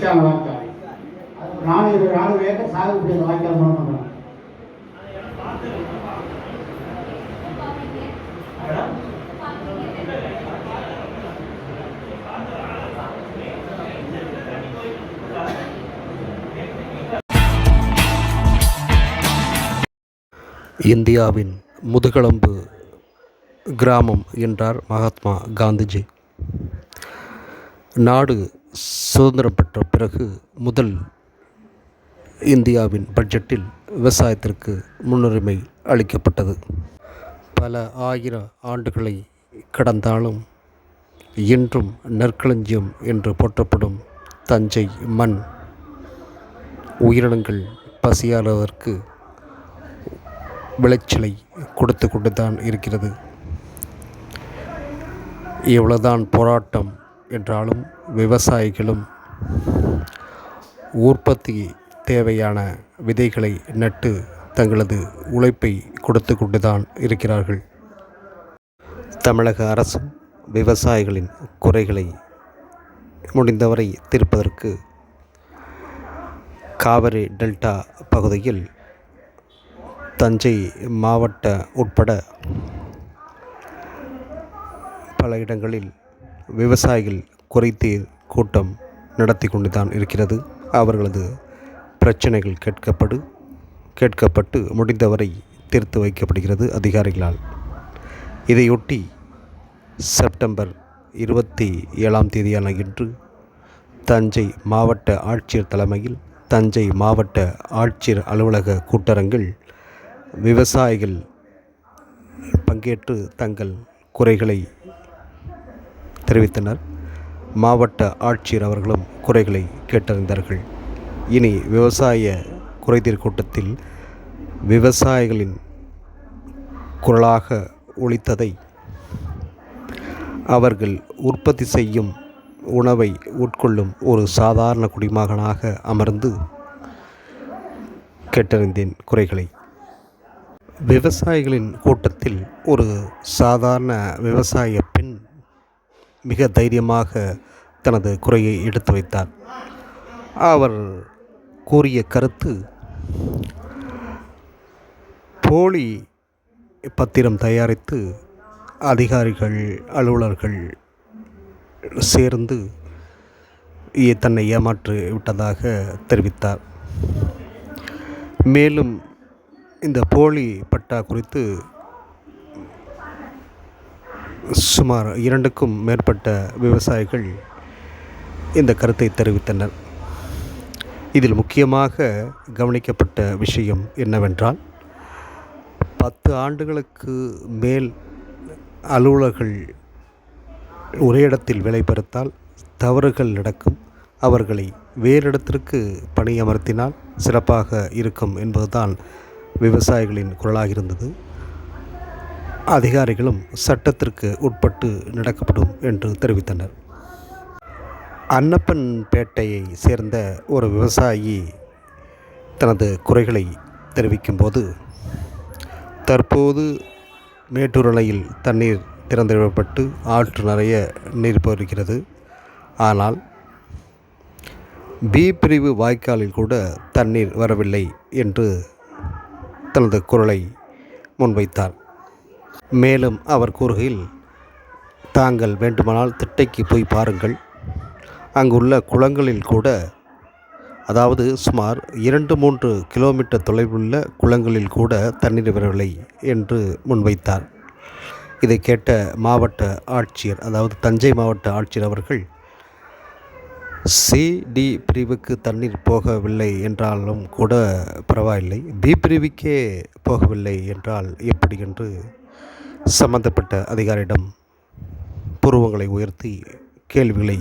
நீச்சான வாய்க்கால் அது ஒரு நானூறு நானூறு ஏக்கர் சாகுபடி அந்த வாய்க்கால் மூலம் பண்ணுறாங்க இந்தியாவின் முதுகெலும்பு கிராமம் என்றார் மகாத்மா காந்திஜி. நாடு சுதந்திரம் பெற்ற பிறகு முதல் இந்தியாவின் பட்ஜெட்டில் விவசாயத்திற்கு முன்னுரிமை அளிக்கப்பட்டது. பல ஆயிரம் ஆண்டுகளை கடந்தாலும் இன்றும் நெற்களஞ்சியம் என்று போற்றப்படும் தஞ்சை மண் உயிரினங்கள் பசியாறுவதற்கு விளைச்சலை கொடுத்து கொண்டு தான் இருக்கிறது. எவ்வளவுதான் போராட்டம் என்றாலும் விவசாயிகளும் உற்பத்தி தேவையான விதைகளை நட்டு தங்களது உழைப்பை கொடுத்து கொண்டு தான் இருக்கிறார்கள். தமிழக அரசும் விவசாயிகளின் குறைகளை முடிந்தவரை தீர்ப்பதற்கு காவிரி டெல்டா பகுதியில் தஞ்சை மாவட்ட உட்பட பல இடங்களில் விவசாயிகள் குறைதீர் கூட்டம் நடத்தி கொண்டு தான் இருக்கிறது. அவர்களது பிரச்சனைகள் கேட்கப்படு கேட்கப்பட்டு முடிந்தவரை தீர்த்து வைக்கப்படுகிறது அதிகாரிகளால். இதையொட்டி செப்டம்பர் இருபத்தி ஏழாம் தேதியான இன்று தஞ்சை மாவட்ட ஆட்சியர் தலைமையில் தஞ்சை மாவட்ட ஆட்சியர் அலுவலக கூட்டரங்கில் விவசாயிகள் பங்கேற்று தங்கள் குறைகளை தெரிவித்தனர். மாவட்ட ஆட்சியர் அவர்களும் குறைகளை கேட்டறிந்தார்கள். இனி விவசாய குறைதீர் கூட்டத்தில் விவசாயிகளின் குரலாக ஒழித்ததை அவர்கள் உற்பத்தி செய்யும் உணவை உட்கொள்ளும் ஒரு சாதாரண குடிமகனாக அமர்ந்து கேட்டறிந்தேன் குறைகளை. விவசாயிகளின் கூட்டத்தில் ஒரு சாதாரண விவசாய பெண் மிக தைரியமாக தனது குறையை எடுத்து வைத்தார். அவர் கூறிய கருத்து போலி பத்திரம் தயாரித்து அதிகாரிகள் அலுவலர்கள் சேர்ந்து தன்னை ஏமாற்றி விட்டதாக தெரிவித்தார். மேலும் இந்த போலி பட்டா குறித்து சுமார் இரண்டுக்கும் மேற்பட்ட விவசாயிகள் இந்த கருத்தை தெரிவித்தனர். இதில் முக்கியமாக கவனிக்கப்பட்ட விஷயம் என்னவென்றால் பத்து ஆண்டுகளுக்கு மேல் அலுவலர்கள் ஒரே இடத்தில் வேலை பெறுத்தால் தவறுகள் நடக்கும். அவர்களை வேறு இடத்திற்கு பணியமர்த்தினால் சிறப்பாக இருக்கும் என்பதுதான் விவசாயிகளின் குரலாக இருந்தது. அதிகாரிகளும் சட்டத்திற்கு உட்பட்டு நடக்கப்படும் என்று தெரிவித்தனர். அன்னப்பன்பேட்டையை சேர்ந்த ஒரு விவசாயி தனது குறைகளை தெரிவிக்கும்போது தற்போது மேட்டூர் அணையில் தண்ணீர் திறந்துவிடப்பட்டு ஆற்று நிறைய நீர் போயிருக்கிறது ஆனால் பி பிரிவு வாய்க்காலில் கூட தண்ணீர் வரவில்லை என்று தனது குரலை முன்வைத்தார். மேலும் அவர் கூறுகையில் தாங்கள் வேண்டுமானால் திட்டைக்கு போய் பாருங்கள். அங்குள்ள குளங்களில் கூட அதாவது சுமார் இரண்டு மூன்று கிலோமீட்டர் தொலைவுள்ள குளங்களில் கூட தண்ணீர் வரவில்லை என்று முன்வைத்தார். இதை கேட்ட மாவட்ட ஆட்சியர் அதாவது தஞ்சை மாவட்ட ஆட்சியர் அவர்கள் சிடி பிரிவுக்கு தண்ணீர் போகவில்லை என்றாலும் கூட பரவாயில்லை. பி பிரிவுக்கே போகவில்லை என்றால் எப்படி? என்று சம்பந்தப்பட்ட அதிகாரியிடம் புருவங்களை உயர்த்தி கேள்விகளை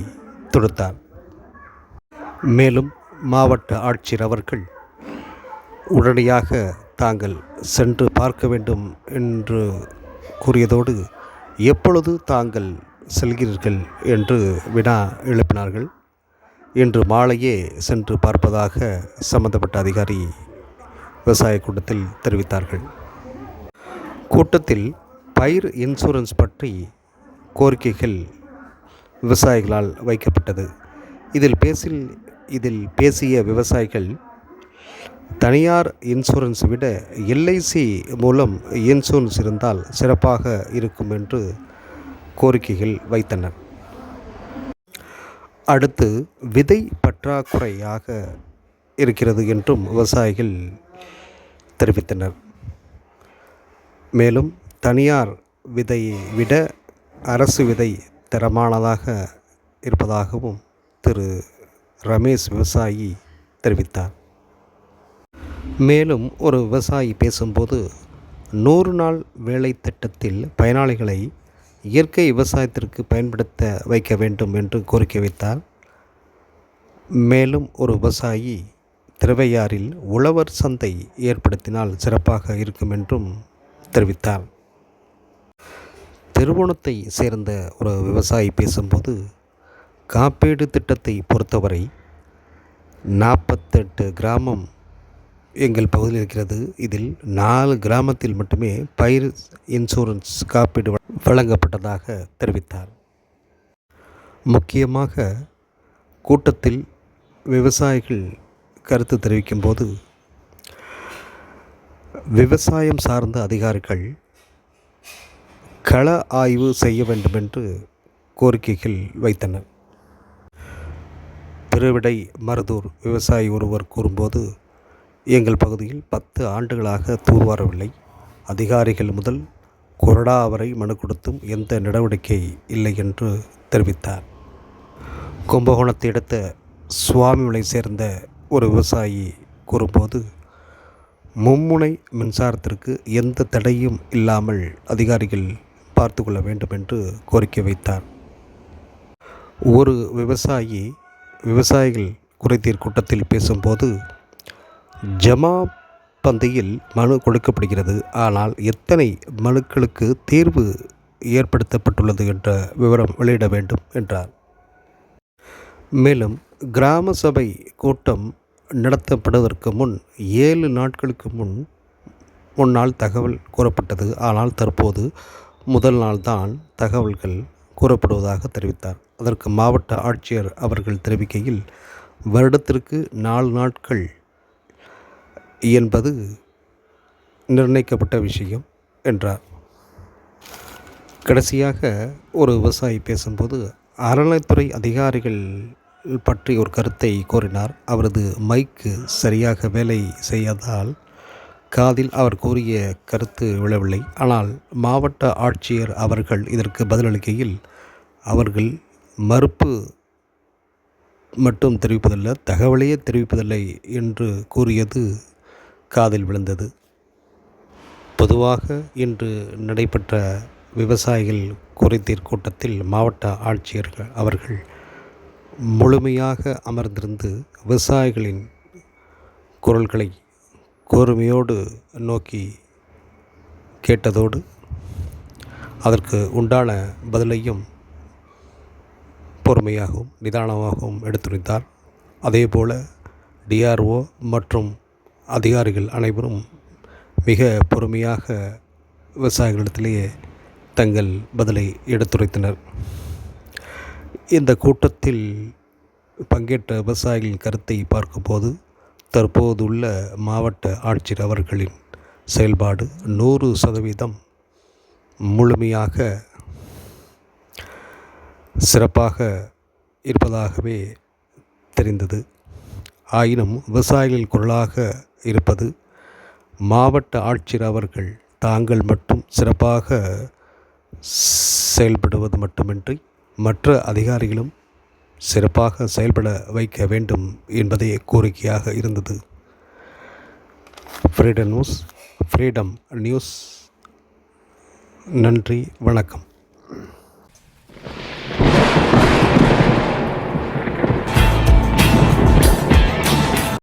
தொடுத்தார். மேலும் மாவட்ட ஆட்சியர் அவர்கள் உடனடியாக தாங்கள் சென்று பார்க்க வேண்டும் என்று கூறியதோடு எப்பொழுது தாங்கள் செல்கிறீர்கள்? என்று வினா எழுப்பினார்கள். இன்று மாலையே சென்று பார்ப்பதாக சம்பந்தப்பட்ட அதிகாரி விவசாய கூட்டத்தில் தெரிவித்தார்கள். கூட்டத்தில் பயிர் இன்சூரன்ஸ் பற்றி கோரிக்கைகள் விவசாயிகளால் வைக்கப்பட்டது. இதில் பேசில் இதில் பேசிய விவசாயிகள் தனியார் இன்சூரன்ஸ் விட எல்ஐசி மூலம் இன்சூரன்ஸ் இருந்தால் சிறப்பாக இருக்கும் என்று கோரிக்கைகள் வைத்தனர். அடுத்து விதை பற்றாக்குறையாக இருக்கிறது என்றும் விவசாயிகள் தெரிவித்தனர். மேலும் தனியார் விதையை விட அரசு விதை தரமானதாக இருப்பதாகவும் திரு. ரமேஷ் விவசாயி தெரிவித்தார். மேலும் ஒரு விவசாயி பேசும்போது நூறு நாள் வேலை திட்டத்தில் பயனாளிகளை இயற்கை விவசாயத்திற்கு பயன்படுத்த வைக்க வேண்டும் என்று கோரிக்கை வைத்தார். மேலும் ஒரு விவசாயி திருவையாறில் உழவர் சந்தை ஏற்படுத்தினால் சிறப்பாக இருக்கும் என்றும் தெரிவித்தார். திருவோணத்தை சேர்ந்த ஒரு விவசாயி பேசும்போது காப்பீடு திட்டத்தை பொறுத்தவரை நாற்பத்தெட்டு கிராமம் எங்கள் பகுதியில் இருக்கிறது. இதில் நாலு கிராமத்தில் மட்டுமே பயிர் இன்சூரன்ஸ் காப்பீடு வழங்கப்பட்டதாக தெரிவித்தார். முக்கியமாக கூட்டத்தில் விவசாயிகள் கருத்து தெரிவிக்கும்போது விவசாயம் சார்ந்த அதிகாரிகள் கள ஆய்வு செய்ய வேண்டும் என்று கோரிக்கைகள் வைத்தனர் திருவிடை மருதூர் விவசாயி ஒருவர் கூறும்போது எங்கள் பகுதியில் பத்து ஆண்டுகளாக தூர்வாரவில்லை அதிகாரிகள் முதல் கொறடா வரை மனு கொடுத்தும் எந்த நடவடிக்கை இல்லை என்று தெரிவித்தார். கும்பகோணத்தை அடுத்த சுவாமிமலை சேர்ந்த ஒரு விவசாயி கூறும்போது மும்முனை மின்சாரத்திற்கு எந்த தடையும் இல்லாமல் அதிகாரிகள் பார்த்து கொள்ள வேண்டும் என்று கோரிக்கை வைத்தார். ஒரு விவசாயி விவசாயிகள் குறைதீர் கூட்டத்தில் பேசும்போது ஜமா பந்தியில் மனு கொடுக்கப்படுகிறது. ஆனால் எத்தனை மனுக்களுக்கு தீர்வு ஏற்படுத்தப்பட்டுள்ளது என்ற விவரம் வெளியிட வேண்டும் என்றார். மேலும் கிராம சபை கூட்டம் நடத்தப்படுவதற்கு முன் ஏழு நாட்களுக்கு முன் முன்னால் தகவல் கூறப்பட்டது. ஆனால் தற்போது முதல் நாள்தான் தகவல்கள் கூறப்படுவதாக தெரிவித்தார். அதற்கு மாவட்ட ஆட்சியர் அவர்கள் தெரிவிக்கையில் வருடத்திற்கு நாலு நாட்கள் என்பது நிர்ணயிக்கப்பட்ட விஷயம் என்றார். கடைசியாக ஒரு விவசாயி பேசும்போது அறநிலைத்துறை அதிகாரிகள் பற்றி ஒரு கருத்தை கூறினார் அவரது மைக்கு சரியாக வேலை செய்யாதால் காதில் அவர் கூறிய கருத்து விழவில்லை. ஆனால் மாவட்ட ஆட்சியர் அவர்கள் இதற்கு பதிலளிக்கையில் அவர்கள் மறுப்பு மட்டும் தெரிவிப்பதில்லை தகவலையே தெரிவிப்பதில்லை என்று கூறியது காதில் விழுந்தது. பொதுவாக இன்று நடைபெற்ற விவசாயிகள் குறைதீர் கூட்டத்தில் மாவட்ட ஆட்சியர்கள் அவர்கள் முழுமையாக அமர்ந்திருந்து விவசாயிகளின் குரல்களை கூர்மையோடு நோக்கி கேட்டதோடு அதற்கு உண்டான பதிலையும் பொறுமையாகவும் நிதானமாகவும் எடுத்துரைத்தார். அதேபோல டிஆர்ஓ மற்றும் அதிகாரிகள் அனைவரும் மிக பொறுமையாக விவசாயிகளிடத்திலேயே தங்கள் பதிலை எடுத்துரைத்தனர். இந்த கூட்டத்தில் பங்கேற்ற விவசாயிகளின் கருத்தை பார்க்கும்போது தற்போதுள்ள மாவட்ட ஆட்சியர் அவர்களின் செயல்பாடு நூறு சதவீதம் முழுமையாக சிறப்பாக இருப்பதாகவே தெரிந்தது. ஆயினும் விவசாயிகள் குரலாக இருப்பது மாவட்ட ஆட்சியர் அவர்கள் தாங்கள் மட்டும் சிறப்பாக செயல்படுவது மட்டுமின்றி மற்ற அதிகாரிகளும் சிறப்பாக செயல்பட வைக்க வேண்டும் என்பதே கோரிக்கையாக இருந்தது. ஃப்ரீடம் நியூஸ் ஃப்ரீடம் நியூஸ் நன்றி வணக்கம்.